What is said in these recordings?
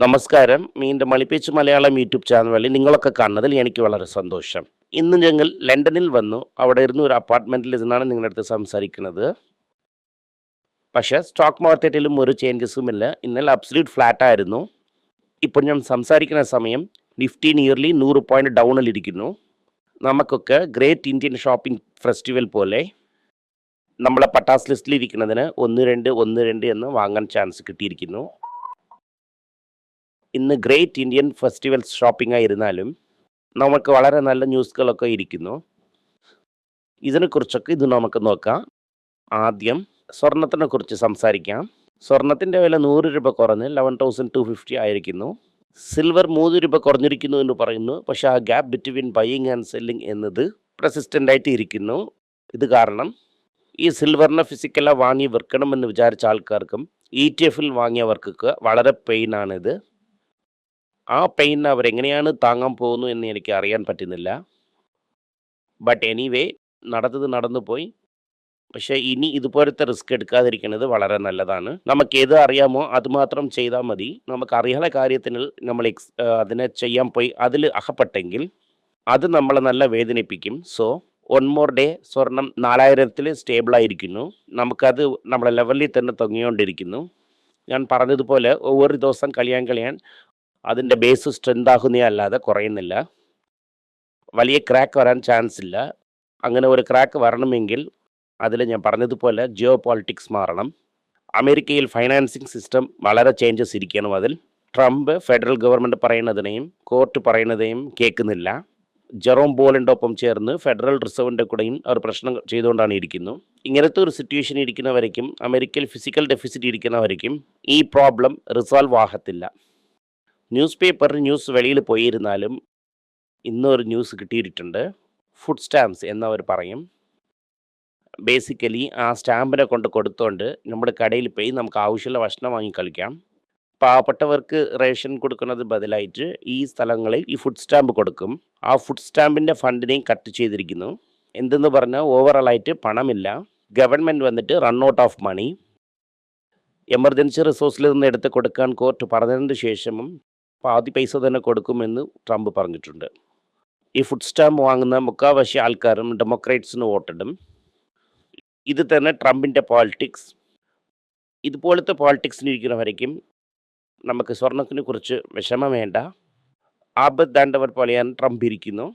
നമസ്കാരം. മീന്റെ മണിപ്പേച്ച് Malayalam YouTube channel വഴി നിങ്ങളൊക്കെ കാണുന്നതിൽ എനിക്ക് വളരെ സന്തോഷം. ഇന്ന് ഞങ്ങൾ ലണ്ടനിൽ വന്നു. അവിടെ ഇരുന്ന് ഒരു അപ്പാർട്ട്മെന്റിൽ ഇരുന്നാണ് നിങ്ങളുടെ അടുത്ത് സംസാരിക്കുന്നത്. പക്ഷേ സ്റ്റോക്ക് മാർക്കറ്റിലും ഒരു ചേഞ്ചസും ഇല്ല. ഇന്നലെ അബ്സല്യൂട്ട് ഫ്ലാറ്റ് ആയിരുന്നു. ഇപ്പോൾ ഞാൻ സംസാരിക്കുന്ന സമയം നിഫ്റ്റി നിയർലി നൂറ് പോയിന്റ് ഡൗണിലിരിക്കുന്നു നമുക്കൊക്കെ ഗ്രേറ്റ് ഇന്ത്യൻ ഷോപ്പിംഗ് ഫെസ്റ്റിവൽ പോലെ നമ്മളെ പട്ടാസ് ലിസ്റ്റിൽ ഇരിക്കുന്നതിന് ഒന്ന് രണ്ട് ഒന്ന് രണ്ട് എന്ന് വാങ്ങാൻ ചാൻസ് കിട്ടിയിരിക്കുന്നു. ഇന്ന് ഗ്രേറ്റ് ഇന്ത്യൻ ഫെസ്റ്റിവൽ ഷോപ്പിംഗ് ആയിരുന്നാലും നമുക്ക് വളരെ നല്ല ന്യൂസുകളൊക്കെ ഇരിക്കുന്നു. ഇതിനെക്കുറിച്ചൊക്കെ ഇത് നമുക്ക് നോക്കാം. ആദ്യം സ്വർണത്തിനെ കുറിച്ച് സംസാരിക്കാം. സ്വർണത്തിന്റെ വില നൂറ് രൂപ കുറഞ്ഞ് ലെവൻ തൗസൻഡ് ടു ഫിഫ്റ്റി ആയിരിക്കുന്നു. സിൽവർ മൂന്ന് രൂപ കുറഞ്ഞിരിക്കുന്നു എന്ന് പറയുന്നു. പക്ഷേ ആ gap between buying and selling എന്നത് പ്രസിസ്റ്റന്റ് ആയിട്ട് ഇരിക്കുന്നു. ഇത് കാരണം ഈ സിൽവറിനെ ഫിസിക്കലായി വാങ്ങി വിൽക്കണമെന്ന് വിചാരിച്ച ആൾക്കാർക്കും ഇ ടി എഫിൽ വാങ്ങിയവർക്കൊക്കെ വളരെ പെയിനാണിത് ആ പെയിൻ അവരെങ്ങനെയാണ് താങ്ങാൻ പോകുന്നു എന്ന് എനിക്ക് അറിയാൻ പറ്റുന്നില്ല. ബട്ട് എനിവേ നടന്നത് നടന്നു പോയി. പക്ഷേ ഇനി ഇതുപോലത്തെ റിസ്ക് എടുക്കാതിരിക്കുന്നത് വളരെ നല്ലതാണ്. നമുക്ക് ഏത് അറിയാമോ അതുമാത്രം ചെയ്താൽ മതി. നമുക്ക് അറിയാത്ത കാര്യത്തിന് നമ്മൾ എക്സ് അതിനെ ചെയ്യാൻ പോയി അതിൽ അഹപ്പെട്ടെങ്കിൽ അത് നമ്മളെ നല്ല വേദനിപ്പിക്കും. സോ വൺ മോർ ഡേ സ്വർണം നാലായിരത്തിൽ സ്റ്റേബിളായിരിക്കുന്നു നമുക്കത് നമ്മളെ ലെവലിൽ തന്നെ തൊങ്ങിയോണ്ടിരിക്കുന്നു ഞാൻ പറഞ്ഞതുപോലെ ഒവ്വൊരു ദിവസം കളിയാൻ കളിയാൻ അതിന്റെ ബേസ് സ്ട്രെങ്ത് ആകുന്നേ അല്ലാതെ കുറയുന്നില്ല. വലിയ ക്രാക്ക് വരാൻ ചാൻസ് ഇല്ല. അങ്ങനെ ഒരു ക്രാക്ക് വരണമെങ്കിൽ അതിൽ ഞാൻ പറഞ്ഞതുപോലെ ജിയോ പോളിറ്റിക്സ് മാറണം. അമേരിക്കയിൽ ഫൈനാൻസിങ് സിസ്റ്റം വളരെ ചേഞ്ചസ് ഇരിക്കണം അതിൽ. ട്രംപ് ഫെഡറൽ ഗവൺമെന്റ് പറയുന്നതിനെയും കോർട്ട് പറയുന്നതെയും കേൾക്കുന്നില്ല. ജെറോം ബോളിന്റെ ഒപ്പം ചേർന്ന് ഫെഡറൽ റിസർവിന്റെ കൂടെയും അവർ പ്രശ്നം ചെയ്തുകൊണ്ടാണ് ഇരിക്കുന്നു. ഇങ്ങനത്തെ ഒരു സിറ്റുവേഷൻ ഇരിക്കുന്നവരേക്കും അമേരിക്കയിൽ ഫിസിക്കൽ ഡെഫിസിറ്റ് ഇരിക്കുന്നവരേക്കും ഈ പ്രോബ്ലം റിസോൾവ് ആകത്തില്ല. ന്യൂസ് പേപ്പർ ന്യൂസ് വെളിയിൽ പോയിരുന്നാലും ഇന്നൊരു ന്യൂസ് കിട്ടിയിട്ടുണ്ട്. ഫുഡ് സ്റ്റാമ്പ്സ് എന്നവർ പറയും. ബേസിക്കലി ആ സ്റ്റാമ്പിനെ കൊണ്ട് കൊടുത്തോണ്ട് നമ്മുടെ കടയിൽ പോയി നമുക്ക് ആവശ്യമുള്ള ഭക്ഷണം വാങ്ങി കളിക്കാം. പാവപ്പെട്ടവർക്ക് റേഷൻ കൊടുക്കുന്നത് ബദലായിട്ട് ഈ സ്ഥലങ്ങളിൽ ഈ ഫുഡ് സ്റ്റാമ്പ് കൊടുക്കും. ആ ഫുഡ് സ്റ്റാമ്പിന്റെ ഫണ്ടിനെയും കട്ട് ചെയ്തിരിക്കുന്നു. എന്തെന്ന് പറഞ്ഞാൽ ഓവറോളായിട്ട് പണമില്ല. ഗവൺമെന്റ് വന്നിട്ട് run out of money emergency റിസോഴ്സിൽ നിന്ന് എടുത്ത് കൊടുക്കാൻ കോർട്ട് പറഞ്ഞതിന് ശേഷവും പാതി പൈസ തന്നെ കൊടുക്കുമെന്ന് ട്രംപ് പറഞ്ഞിട്ടുണ്ട്. ഈ ഫുഡ് സ്റ്റാമ്പ് വാങ്ങുന്ന മുക്കാവശി ആൾക്കാരും ഡെമോക്രേറ്റ്സിന് വോട്ടിടും. ഇത് തന്നെ ട്രംപിന്റെ പോളിറ്റിക്സ് ഇതുപോലത്തെ പോളിറ്റിക്സിന് ഇരിക്കുന്നവരേക്കും നമുക്ക് സ്വർണത്തിനെ കുറിച്ച് വിഷമം വേണ്ട ആപത്താണ്ടവർ പോലെയാണ് ട്രംപ് ഇരിക്കുന്നു.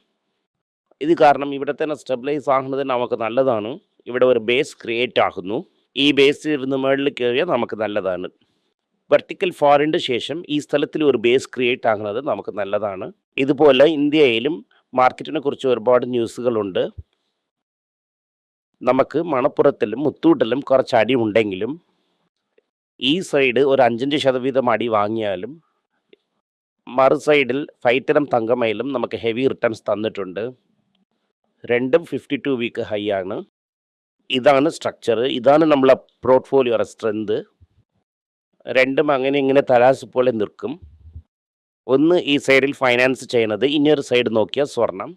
ഇത് കാരണം ഇവിടെ തന്നെ സ്റ്റെബിലൈസ് ആകുന്നത് നമുക്ക് നല്ലതാണ്. ഇവിടെ ഒരു ബേസ് ക്രിയേറ്റ് ആകുന്നു. ഈ ബേസ് ഇരുന്ന് മുകളിൽ കയറിയാൽ നമുക്ക് നല്ലതാണ്. വെർട്ടിക്കൽ ഫോറിന്റെ ശേഷം ഈ സ്ഥലത്തിൽ ഒരു ബേസ് ക്രിയേറ്റ് ആകുന്നത് നമുക്ക് നല്ലതാണ്. ഇതുപോലെ ഇന്ത്യയിലും മാർക്കറ്റിനെ കുറിച്ച് ഒരുപാട് ന്യൂസുകളുണ്ട് നമുക്ക് മണപ്പുറത്തിലും മുത്തൂട്ടിലും കുറച്ച് അടി ഉണ്ടെങ്കിലും ഈ സൈഡ് ഒരു അഞ്ചഞ്ച് ശതവീതം അടി വാങ്ങിയാലും മറു സൈഡിൽ ഫൈറ്റരം തങ്കമയിലും നമുക്ക് ഹെവി റിട്ടേൺസ് തന്നിട്ടുണ്ട്. രണ്ടും ഫിഫ്റ്റി ടു വീക്ക് ഹൈ ആണ്. ഇതാണ് സ്ട്രക്ചർ ഇതാണ് നമ്മളെ പോർട്ട്ഫോളിയോ സ്ട്രെങ്ത് രണ്ടും അങ്ങനെ ഇങ്ങനെ തലാസ് പോലെ നിൽക്കും. ഒന്ന് ഈ സൈഡിൽ ഫൈനാൻസ് ചെയ്യുന്നത് ഇനിയൊരു സൈഡ് നോക്കിയാൽ സ്വർണം.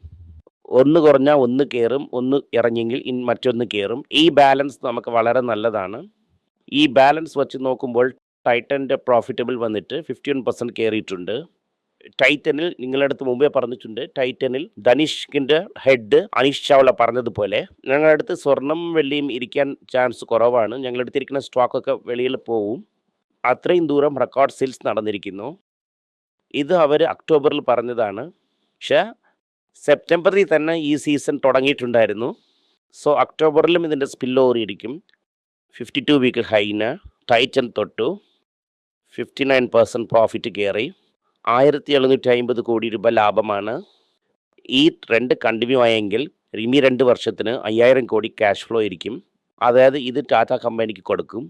ഒന്ന് കുറഞ്ഞാൽ ഒന്ന് കയറും ഒന്ന് ഇറങ്ങിയെങ്കിൽ ഇൻ മറ്റൊന്ന് കയറും. ഈ ബാലൻസ് നമുക്ക് വളരെ നല്ലതാണ്. ഈ ബാലൻസ് വെച്ച് നോക്കുമ്പോൾ ടൈറ്റന്റെ പ്രോഫിറ്റബിൾ വന്നിട്ട് ഫിഫ്റ്റി വൺ പെർസെന്റ് കയറിയിട്ടുണ്ട്. ടൈറ്റനിൽ നിങ്ങളുടെ അടുത്ത് മുമ്പേ പറഞ്ഞിട്ടുണ്ട് ടൈറ്റനിൽ ധനിഷ്കിന്റെ ഹെഡ് അനീഷ് ചാവള പറഞ്ഞതുപോലെ ഞങ്ങളുടെ അടുത്ത് സ്വർണം വെള്ളിയും ഇരിക്കാൻ ചാൻസ് കുറവാണ്. ഞങ്ങളുടെ അടുത്തിരിക്കുന്ന സ്റ്റോക്കൊക്കെ വെളിയിൽ പോവും. അത്രയും ദൂരം റെക്കോർഡ് സെയിൽസ് നടന്നിരിക്കുന്നു. ഇത് അവർ ഒക്ടോബറിൽ പറഞ്ഞതാണ്. പക്ഷേ സെപ്റ്റംബറിൽ തന്നെ ഈ സീസൺ തുടങ്ങിയിട്ടുണ്ടായിരുന്നു. സോ ഒക്ടോബറിലും ഇതിന്റെ സ്പിൽ ഓറിയിരിക്കും ഫിഫ്റ്റി ടു വീക്ക് ഹൈന് ടൈറ്റൻ തൊട്ടു. ഫിഫ്റ്റി നയൻ പെർസെന്റ് പ്രോഫിറ്റ് കയറി. ആയിരത്തി എഴുന്നൂറ്റി അമ്പത് കോടി രൂപ ലാഭമാണ്. ഈ ട്രെൻഡ് കണ്ടിന്യൂ ആയെങ്കിൽ ഇനി രണ്ട് വർഷത്തിന് അയ്യായിരം കോടി ക്യാഷ് ഫ്ലോ ആയിരിക്കും അതായത് ഇത് ടാറ്റ കമ്പനിക്ക് കൊടുക്കും.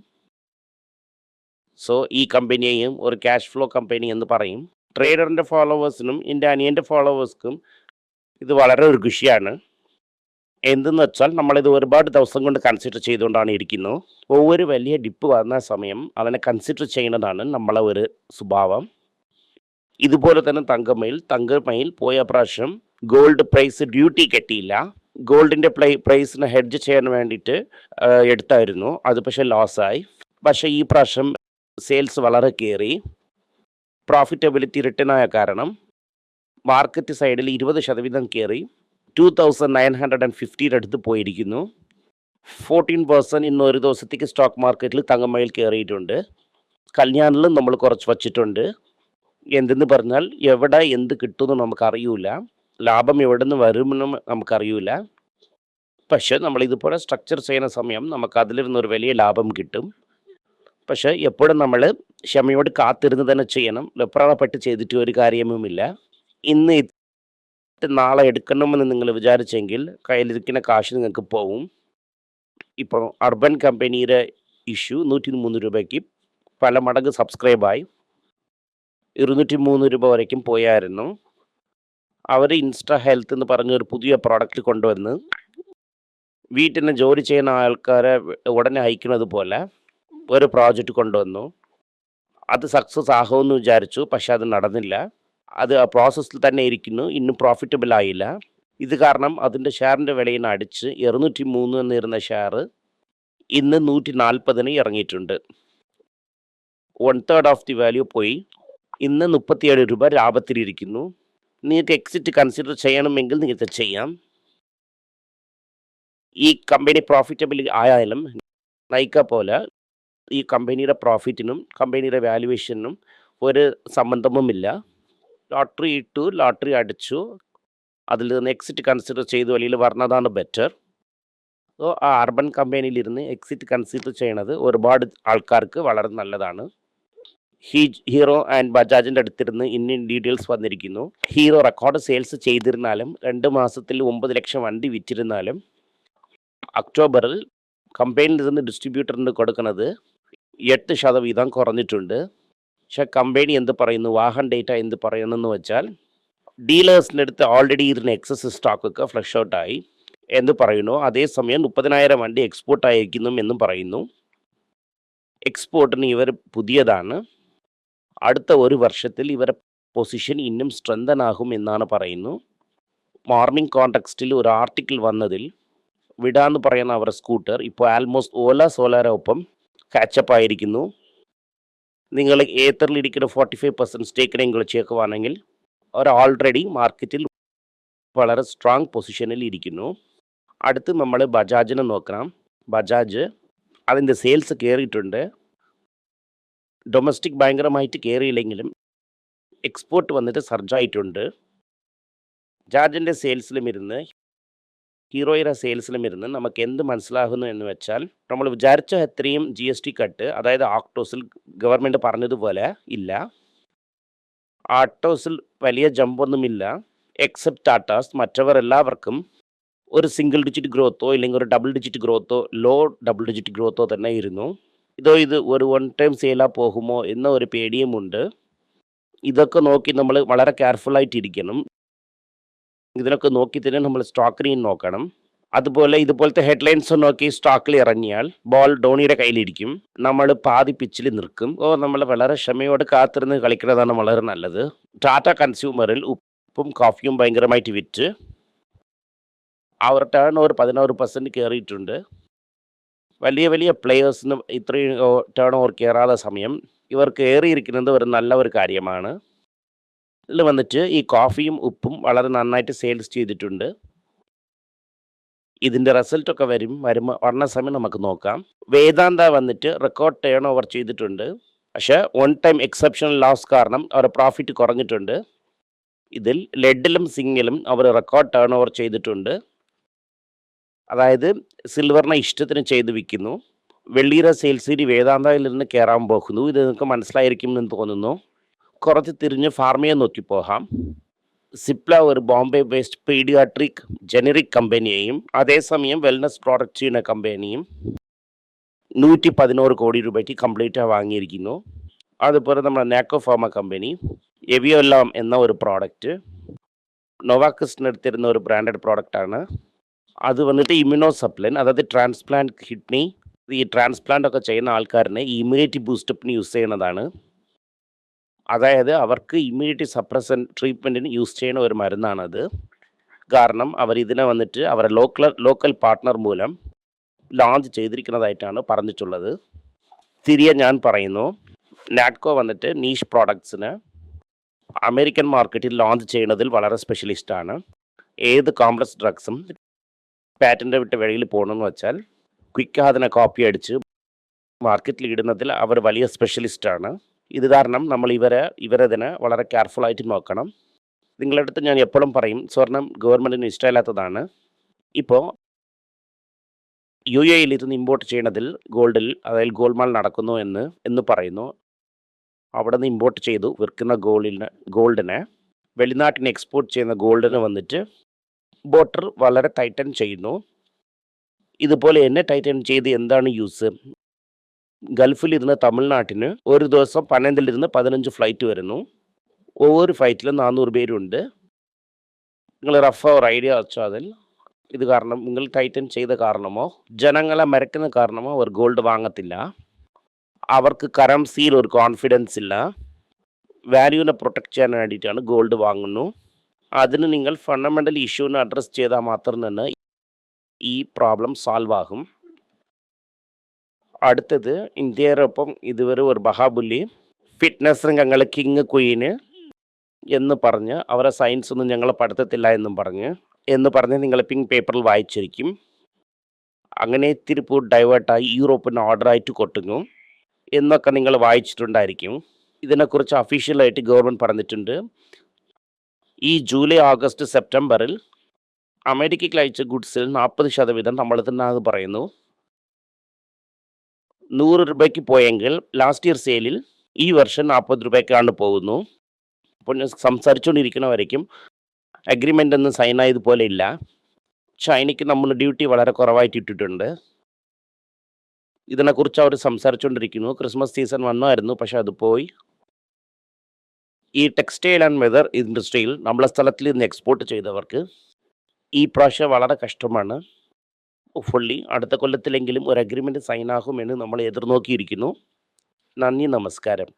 സോ ഈ കമ്പനിയെയും ഒരു ക്യാഷ് ഫ്ലോ കമ്പനി എന്ന് പറയും. ട്രേഡറിന്റെ ഫോളോവേഴ്സിനും എന്റെ അനിയന്റെ ഫോളോവേഴ്സ്ക്കും ഇത് വളരെ ഒരു ഖുഷിയാണ് എന്തെന്ന് വെച്ചാൽ നമ്മളിത് ഒരുപാട് ദിവസം കൊണ്ട് കൺസിഡർ ചെയ്തുകൊണ്ടാണ് ഇരിക്കുന്നത്. ഒവ്വൊരു വലിയ ഡിപ്പ് വന്ന സമയം അതിനെ കൺസിഡർ ചെയ്യുന്നതാണ് നമ്മളെ ഒരു സ്വഭാവം. ഇതുപോലെ തന്നെ തങ്കമയിൽ തങ്കമയിൽ പോയ പ്രാവശ്യം ഗോൾഡ് പ്രൈസ് ഡ്യൂട്ടി കെട്ടിയില്ല. ഗോൾഡിന്റെ പ്ലൈ പ്രൈസിനെ ഹെഡ്ജ് ചെയ്യാൻ വേണ്ടിയിട്ട് എടുത്തായിരുന്നു. അത് പക്ഷേ ലോസ് ആയി. പക്ഷേ ഈ പ്രാവശ്യം സെയിൽസ് വളരെ കയറി. പ്രോഫിറ്റബിലിറ്റി റിട്ടേൺ ആയ കാരണം മാർക്കറ്റ് സൈഡിൽ ഇരുപത് ശതവീതം കയറി. Two thousand nine hundred and ഫിഫ്റ്റിയുടെ അടുത്ത് പോയിരിക്കുന്നു. ഫോർട്ടീൻ പെർസെന്റ് ഇന്ന് ഒരു ദിവസത്തേക്ക് സ്റ്റോക്ക് മാർക്കറ്റിൽ തങ്ങമ്മയിൽ കയറിയിട്ടുണ്ട്. കല്യാണിലും നമ്മൾ കുറച്ച് വച്ചിട്ടുണ്ട്. എന്തെന്ന് പറഞ്ഞാൽ എവിടെ എന്ത് കിട്ടുമെന്ന് നമുക്കറിയില്ല ലാഭം എവിടെ നിന്ന് വരുമെന്നും നമുക്കറിയില്ല പക്ഷേ നമ്മൾ ഇതുപോലെ സ്ട്രക്ചർ ചെയ്യുന്ന സമയം നമുക്ക് അതിൽ ഒരു വലിയ ലാഭം കിട്ടും. പക്ഷേ എപ്പോഴും നമ്മൾ ക്ഷമയോട് കാത്തിരുന്ന് തന്നെ ചെയ്യണം. വെപ്രാളപ്പെട്ട് ചെയ്തിട്ട് ഒരു കാര്യവുമില്ല. ഇന്ന് നാളെ എടുക്കണമെന്ന് നിങ്ങൾ വിചാരിച്ചെങ്കിൽ കയ്യിലിരിക്കുന്ന കാശ് നിങ്ങൾക്ക് പോവും. ഇപ്പോൾ അർബൻ കമ്പനിയുടെ ഇഷ്യൂ നൂറ്റി മൂന്ന് രൂപയ്ക്ക് പല മടങ്ങ് സബ്സ്ക്രൈബായി. ഇരുന്നൂറ്റി മൂന്ന് രൂപ വരയ്ക്കും പോയായിരുന്നു. അവർ ഇൻസ്റ്റാ ഹെൽത്ത് എന്ന് പറഞ്ഞ ഒരു പുതിയ പ്രോഡക്റ്റ് കൊണ്ടുവന്ന് വീട്ടിൽ ജോലി ചെയ്യുന്ന ആൾക്കാരെ ഉടനെ അയക്കുന്നത് പോലെ ഒരു പ്രോജക്റ്റ് കൊണ്ടുവന്നു. അത് സക്സസ് ആകുമെന്ന് വിചാരിച്ചു പക്ഷെ അത് നടന്നില്ല. അത് ആ പ്രോസസ്സിൽ തന്നെ ഇരിക്കുന്നു ഇന്നും പ്രോഫിറ്റബിൾ ആയില്ല. ഇത് കാരണം അതിന്റെ ഷെയറിന്റെ വിലയിൽ അടിച്ച് ഇരുന്നൂറ്റി മൂന്ന് എന്നിരുന്ന ഷെയർ ഇന്ന് നൂറ്റി നാൽപ്പതിന് ഇറങ്ങിയിട്ടുണ്ട്. One third of the value പോയി. ഇന്ന് മുപ്പത്തിയേഴ് രൂപ ലാഭത്തിലിരിക്കുന്നു നിങ്ങൾക്ക് എക്സിറ്റ് കൺസിഡർ ചെയ്യണമെങ്കിൽ നിങ്ങൾക്ക് ചെയ്യാം. ഈ കമ്പനി പ്രോഫിറ്റബിൾ ആയാലും നയിക്ക പോലെ ഈ കമ്പനിയുടെ പ്രോഫിറ്റിനും കമ്പനിയുടെ വാല്യുവേഷനും ഒരു സംബന്ധവുമില്ല. ലോട്ടറി ഇട്ടു ലോട്ടറി അടിച്ചു. അതിൽ നിന്ന് എക്സിറ്റ് കൺസിഡർ ചെയ്തു അല്ലെങ്കിൽ പറഞ്ഞതാണ് ബെറ്റർ സോ ആ അർബൻ കമ്പനിയിലിരുന്ന് എക്സിറ്റ് കൺസിഡർ ചെയ്യണത് ഒരുപാട് ആൾക്കാർക്ക് വളരെ നല്ലതാണ്. ഹീ ഹീറോ ആൻഡ് ബജാജിന്റെ അടുത്തിരുന്ന് ഇന്ത്യൻ ഡീറ്റെയിൽസ് വന്നിരിക്കുന്നു. ഹീറോ റെക്കോർഡ് സെയിൽസ് ചെയ്തിരുന്നാലും രണ്ട് മാസത്തിൽ ഒമ്പത് ലക്ഷം വണ്ടി വിറ്റിരുന്നാലും ഒക്ടോബറിൽ കമ്പനിയിൽ നിന്ന് ഡിസ്ട്രിബ്യൂട്ടറിന് കൊടുക്കുന്നത് എട്ട് ശതവീതം കുറഞ്ഞിട്ടുണ്ട്. പക്ഷെ കമ്പനി എന്ത് പറയുന്നു? വാഹൻ ഡേറ്റ എന്ത് പറയുന്നെന്ന് വെച്ചാൽ ഡീലേഴ്സിന്റെ അടുത്ത് ഓൾറെഡി ഇരുന്ന എക്സസ് സ്റ്റോക്കൊക്കെ ഫ്ലഷ് ഔട്ടായി എന്ന് പറയുന്നു. അതേസമയം മുപ്പതിനായിരം വണ്ടി എക്സ്പോർട്ട് ആയിരിക്കുന്നു എന്നും പറയുന്നു. എക്സ്പോർട്ടിന് ഇവർ പുതിയതാണ്. അടുത്ത ഒരു വർഷത്തിൽ ഇവരെ പൊസിഷൻ ഇന്നും സ്ട്രെങ്തൻ ആകും എന്നാണ് പറയുന്നു. മോർണിംഗ് കോണ്ടക്സ്റ്റിൽ ഒരു ആർട്ടിക്കിൾ വന്നതിൽ വിടാന്ന് പറയുന്ന അവരുടെ സ്കൂട്ടർ ഇപ്പോൾ ആൽമോസ്റ്റ് ഓല സോലാരൊപ്പം കാച്ചപ്പ് ആയിരിക്കുന്നു. നിങ്ങൾ ഏത്തറിൽ ഇരിക്കുന്ന ഫോർട്ടി ഫൈവ് പെർസെന്റ് സ്റ്റേക്കിനെ ചേർക്കുവാണെങ്കിൽ അവർ ഓൾറെഡി മാർക്കറ്റിൽ വളരെ സ്ട്രോങ് പൊസിഷനിൽ ഇരിക്കുന്നു. അടുത്ത് നമ്മൾ ബജാജിനെ നോക്കണം. ബജാജ് അതിന്റെ സെയിൽസ് കയറിയിട്ടുണ്ട്. ഡൊമസ്റ്റിക് ഭയങ്കരമായിട്ട് കയറിയില്ലെങ്കിലും എക്സ്പോർട്ട് വന്നിട്ട് സർജായിട്ടുണ്ട് ബജാജിന്റെ സെയിൽസിലും ഇരുന്ന് ഹീറോയുടെ സെയിൽസിലും ഇരുന്ന് നമുക്ക് എന്ത് മനസ്സിലാകുന്നു എന്ന് വെച്ചാൽ നമ്മൾ വിചാരിച്ച എത്രയും ജി എസ് ടി കട്ട് അതായത് ആക്ടോസിൽ ഗവൺമെന്റ് പറഞ്ഞതുപോലെ ഇല്ല. ആക്ടോസിൽ വലിയ ജമ്പൊന്നുമില്ല എക്സെപ്റ്റ് ടാറ്റാസ് മറ്റവർ എല്ലാവർക്കും ഒരു സിംഗിൾ ഡിജിറ്റ് ഗ്രോത്തോ ഇല്ലെങ്കിൽ ഒരു ഡബിൾ ഡിജിറ്റ് ഗ്രോത്തോ ലോ ഡബിൾ ഡിജിറ്റ് ഗ്രോത്തോ തന്നെ ഇരുന്നു. ഇതോ ഇത് ഒരു വൺ ടൈം സെയിലാ പോകുമോ എന്ന ഒരു പേടിയുമുണ്ട്. ഇതൊക്കെ നോക്കി നമ്മൾ വളരെ കെയർഫുള്ളായിട്ടിരിക്കണം ഇതിനൊക്കെ നോക്കി തന്നെ നമ്മൾ സ്റ്റോക്കിനെയും നോക്കണം. അതുപോലെ ഇതുപോലത്തെ ഹെഡ്ലൈൻസ് നോക്കി സ്റ്റോക്കിൽ ഇറങ്ങിയാൽ ബോൾ ധോണിയുടെ കയ്യിലിരിക്കും. നമ്മൾ പാതി പിച്ചിൽ നിൽക്കും. ഓ നമ്മൾ വളരെ ക്ഷമയോട് കാത്തിരുന്ന് കളിക്കുന്നതാണ് വളരെ നല്ലത്. ടാറ്റ കൺസ്യൂമറിൽ ഉപ്പും കോഫിയും ഭയങ്കരമായിട്ട് വിറ്റ് അവർ ടേൺ ഓവർ പതിനാറ് പെർസെന്റ് കയറിയിട്ടുണ്ട്. വലിയ വലിയ പ്ലെയേഴ്സിന് ഇത്രയും ടേൺ ഓവർ കയറാതെ സമയം ഇവർ കയറിയിരിക്കുന്നത് ഒരു നല്ല ഒരു കാര്യമാണ്. വന്നിട്ട് ഈ കോഫിയും ഉപ്പും വളരെ നന്നായിട്ട് സെയിൽസ് ചെയ്തിട്ടുണ്ട്. ഇതിന്റെ റിസൾട്ടൊക്കെ വരും. വരുമ്പോൾ വരണ സമയം നമുക്ക് നോക്കാം. വേദാന്ത വന്നിട്ട് റെക്കോർഡ് ടേൺ ഓവർ ചെയ്തിട്ടുണ്ട്. പക്ഷേ വൺ ടൈം എക്സെപ്ഷണൽ ലോസ് കാരണം അവരുടെ പ്രോഫിറ്റ് കുറഞ്ഞിട്ടുണ്ട്. ഇതിൽ ലെഡിലും സിംഗിലും അവർ റെക്കോർഡ് ടേൺ ഓവർ ചെയ്തിട്ടുണ്ട്. അതായത് സിൽവറിനെ ഇഷ്ടത്തിന് ചെയ്ത് വിൽക്കുന്നു. വെള്ളിയുടെ സെയിൽസിൽ വേദാന്തയിൽ നിന്ന് കയറാൻ പോകുന്നു. ഇത് നിങ്ങൾക്ക് മനസ്സിലായിരിക്കും എന്ന് തോന്നുന്നു. കുറച്ച് തിരിഞ്ഞ് ഫാർമയെ നോക്കി പോകാം. സിപ്ല ഒരു ബോംബെ ബേസ്ഡ് പീഡിയാട്രിക് ജനറിക് കമ്പനിയെയും അതേസമയം വെൽനസ് പ്രോഡക്റ്റ് ചെയ്യുന്ന കമ്പനിയും നൂറ്റി പതിനോറ് കോടി രൂപയ്ക്ക് കംപ്ലീറ്റ് വാങ്ങിയിരിക്കുന്നു. അതുപോലെ നമ്മുടെ നാക്കോ ഫാർമ കമ്പനി എവിയോലാം എന്ന ഒരു പ്രോഡക്റ്റ് നൊവാക്കിസ്റ്റിന് എടുത്തിരുന്ന ഒരു ബ്രാൻഡഡ് പ്രോഡക്റ്റാണ് അത് വന്നിട്ട് ഇമ്യൂണോ സപ്ലൻ അതായത് ട്രാൻസ്പ്ലാന്റ് കിഡ്നി ഈ ട്രാൻസ്പ്ലാന്റ് ഒക്കെ ചെയ്യുന്ന ആൾക്കാരനെ ഇമ്മ്യൂണിറ്റി ബൂസ്റ്റപ്പിന് യൂസ് ചെയ്യുന്നതാണ്. അതായത് അവർക്ക് ഇമ്മീഡിയറ്റ് സപ്രസൻ ട്രീറ്റ്മെന്റിന് യൂസ് ചെയ്യുന്ന ഒരു മരുന്നാണത്. കാരണം അവർ ഇതിനെ വന്നിട്ട് അവരുടെ ലോക്കൽ ലോക്കൽ പാർട്ട്ണർ മൂലം ലോഞ്ച് ചെയ്തിരിക്കുന്നതായിട്ടാണ് പറഞ്ഞിട്ടുള്ളത്. തിരികെ ഞാൻ പറയുന്നു. നാറ്റ്കോ വന്നിട്ട് നീഷ് പ്രോഡക്ട്സിന് അമേരിക്കൻ മാർക്കറ്റിൽ ലോഞ്ച് ചെയ്യുന്നതിൽ വളരെ സ്പെഷ്യലിസ്റ്റാണ് ഏത് കോംപ്ലക്സ് ഡ്രഗ്സും പാറ്റന്റെ വിട്ട് വെളിയിൽ പോകണമെന്ന് വെച്ചാൽ ക്വിക്ക് അതിനെ കോപ്പി അടിച്ച് മാർക്കറ്റിൽ ഇടുന്നതിൽ അവർ വലിയ സ്പെഷ്യലിസ്റ്റാണ് ഇത് കാരണം നമ്മൾ ഇവരെ ഇവരതിനെ വളരെ കെയർഫുള്ളായിട്ട് നോക്കണം. നിങ്ങളുടെ അടുത്ത് ഞാൻ എപ്പോഴും പറയും സ്വർണം ഗവൺമെന്റിന് ഇഷ്ടമില്ലാത്തതാണ്. ഇപ്പോൾ യു എയിൽ ഇരുന്ന് ഇമ്പോർട്ട് ചെയ്യുന്നതിൽ ഗോൾഡിൽ അതായത് ഗോൾമാൾ നടക്കുന്നു എന്ന് എന്ന് പറയുന്നു. അവിടെ നിന്ന് ഇമ്പോർട്ട് ചെയ്തു വിൽക്കുന്ന ഗോൾഡിന് ഗോൾഡിനെ വെളിനാട്ടിന് എക്സ്പോർട്ട് ചെയ്യുന്ന ഗോൾഡിന് വന്നിട്ട് ബോട്ടർ വളരെ ടൈറ്റൻ ചെയ്യുന്നു. ഇതുപോലെ എന്നെ ടൈറ്റൻ ചെയ്ത് എന്താണ് യൂസ് ഗൾഫിലിരുന്ന് തമിഴ്നാട്ടിന് ഒരു ദിവസം പനന്തലിരുന്ന് പതിനഞ്ച് ഫ്ലൈറ്റ് വരുന്നു. ഒവ്വൊരു ഫ്ലൈറ്റിലും നാനൂറ് പേരുണ്ട്. നിങ്ങൾ റഫ് ഒരു ഐഡിയ വെച്ചോ അതിൽ. ഇത് കാരണം നിങ്ങൾ ടൈറ്റൻ ചെയ്ത കാരണമോ ജനങ്ങളെ മരക്കുന്ന കാരണമോ അവർ ഗോൾഡ് വാങ്ങത്തില്ല. അവർക്ക് കറൻസിയിൽ ഒരു കോൺഫിഡൻസ് ഇല്ല. വാല്യൂവിനെ പ്രൊട്ടക്ട് ചെയ്യാൻ വേണ്ടിയിട്ടാണ് ഗോൾഡ് വാങ്ങുന്നു. അതിന് നിങ്ങൾ ഫണ്ടമെന്റൽ ഇഷ്യൂവിനെ അഡ്രസ്സ് ചെയ്താൽ മാത്രം തന്നെ ഈ പ്രോബ്ലം സോൾവ് ആകും. അടുത്തത് ഇന്ത്യയോടൊപ്പം ഇതുവരെ ഒരു ബഹാബുലി ഫിറ്റ്നസ് രംഗങ്ങൾ കിങ് ക്വീന് എന്ന് പറഞ്ഞ് അവരെ സയൻസ് ഒന്നും ഞങ്ങൾ പഠിത്തത്തില്ല എന്നും പറഞ്ഞ് എന്ന് പറഞ്ഞ് നിങ്ങൾ പിങ്ക് പേപ്പറിൽ വായിച്ചിരിക്കും. അങ്ങനെ തിരുപ്പൂർ ഡൈവേർട്ടായി യൂറോപ്പിന് ഓർഡറായിട്ട് കൊട്ടുന്നു എന്നൊക്കെ നിങ്ങൾ വായിച്ചിട്ടുണ്ടായിരിക്കും. ഇതിനെക്കുറിച്ച് അഫീഷ്യലായിട്ട് ഗവൺമെന്റ് പറഞ്ഞിട്ടുണ്ട്. ഈ ജൂലൈ ഓഗസ്റ്റ് സെപ്റ്റംബറിൽ അമേരിക്കയ്ക്ക് അയച്ച ഗുഡ്സിൽ നാൽപ്പത് ശതവീതം നമ്മൾ തന്നെ അത് പറയുന്നു. നൂറ് രൂപയ്ക്ക് പോയെങ്കിൽ ലാസ്റ്റ് ഇയർ സെയിലിൽ ഈ വർഷം നാൽപ്പത് രൂപയ്ക്കാണ് പോകുന്നു. അപ്പോൾ ഞാൻ സംസാരിച്ചുകൊണ്ടിരിക്കുന്നവരേക്കും അഗ്രിമെന്റ് ഒന്നും സൈൻ ആയതുപോലെ ഇല്ല. ചൈനയ്ക്ക് നമ്മൾ ഡ്യൂട്ടി വളരെ കുറവായിട്ട് ഇട്ടിട്ടുണ്ട്. ഇതിനെക്കുറിച്ച് അവർ സംസാരിച്ചുകൊണ്ടിരിക്കുന്നു. ക്രിസ്മസ് സീസൺ വന്നായിരുന്നു പക്ഷെ അത് പോയി. ഈ ടെക്സ്റ്റൈൽ ആൻഡ് വെതർ ഇൻഡസ്ട്രിയിൽ നമ്മളെ സ്ഥലത്തിൽ നിന്ന് എക്സ്പോർട്ട് ചെയ്തവർക്ക് ഈ പ്രാവശ്യം വളരെ കഷ്ടമാണ്. ഫുള്ളി അടുത്ത കൊല്ലത്തിലെങ്കിലും ഒരു അഗ്രിമെന്റ് സൈൻ ആകുമെന്ന് നമ്മൾ എതിർനോക്കിയിരിക്കുന്നു. നന്ദി നമസ്കാരം.